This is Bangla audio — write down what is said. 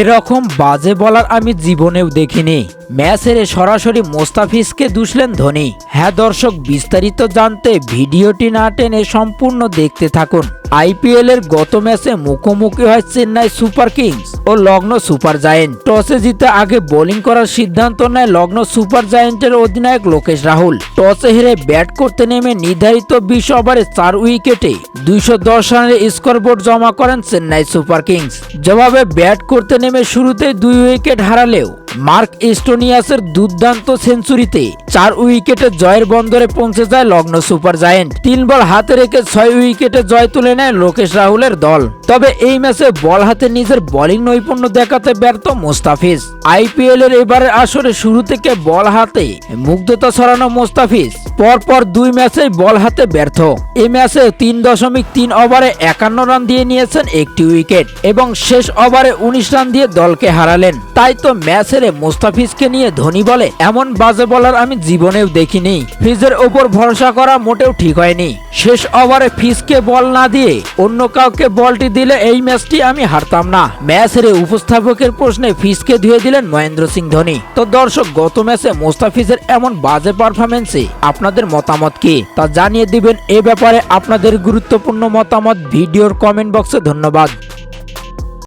এরকম বাজে বলার আমি জীবনেও দেখিনি। ম্যাচের সরাসরি মোস্তাফিজকে দুষলেন ধোনি। হ্যাঁ দর্শক, বিস্তারিত জানতে ভিডিওটি না টেনে সম্পূর্ণ দেখতে থাকুন। আইপিএল এর গত ম্যাচে মুখোমুখি হয় চেন্নাই সুপার কিংস ও লগ্ন সুপার জায়েন্ট। টসে জিতে আগে বোলিং করার সিদ্ধান্ত নেয় লগ্ন সুপার জায়েন্টের অধিনায়ক লোকেশ রাহুল। টসে হেরে ব্যাট করতে নেমে নির্ধারিত বিশ ওভারে চার উইকেটে দুইশো দশ রানের স্কোরবোর্ড জমা করেন চেন্নাই সুপার কিংস। জবাবে ব্যাট করতে নেমে শুরুতেই দুই উইকেট হারালেও মার্ক এস্টোনিয়াসের দুর্দান্ত সেঞ্চুরিতে চার উইকেটে জয়ের বন্দরে পৌঁছে যায় লগ্ন সুপার জায়েন্ট। তিন বল হাতে রেখে ছয় উইকেটে জয় তুলে নেয় লোকেশ রাহুলের দল। তবে এই ম্যাচে বল হাতে নিজের বোলিং নৈপুণ্য দেখাতে ব্যর্থ মোস্তাফিজ। আইপিএল এর এবারের আসরে শুরু থেকে বল হাতে মুগ্ধতা ছড়ানো মোস্তাফিজ। পরপর দুই ম্যাচেই বল হাতে ব্যর্থ। এই ম্যাচে তিন দশমিক তিন ওভারে একান্ন রান দিয়ে নিয়েছেন একটি উইকেট এবং শেষ ওভারে উনিশ রান দিয়ে দলকে হারালেন। তাই তো ম্যাচ হেরে মোস্তাফিজকে নিয়ে ধোনি বলে এমন বাজে বলার আমি জীবনেও দেখিনি। ফিজের ওপর ভরসা করা মোটেও ঠিক হয়নি। শেষ ওভারে ফিজকে বল না দিয়ে অন্য কাউকে বলটি দিলে এই ম্যাচটি আমি হারতাম না। ম্যাচ হেরে উপস্থাপকের প্রশ্নে ফিজকে ধুয়ে দিলেন মহেন্দ্র সিং ধোনি। তো দর্শক, গত ম্যাচে মোস্তাফিজের এমন বাজে পারফরমেন্সে আপনাদের মতামত কি? তা জানিয়ে দিবেন। এ ব্যাপারে আপনাদের গুরুত্বপূর্ণ মতামত ভিডিওর কমেন্ট বক্সে ধন্যবাদ।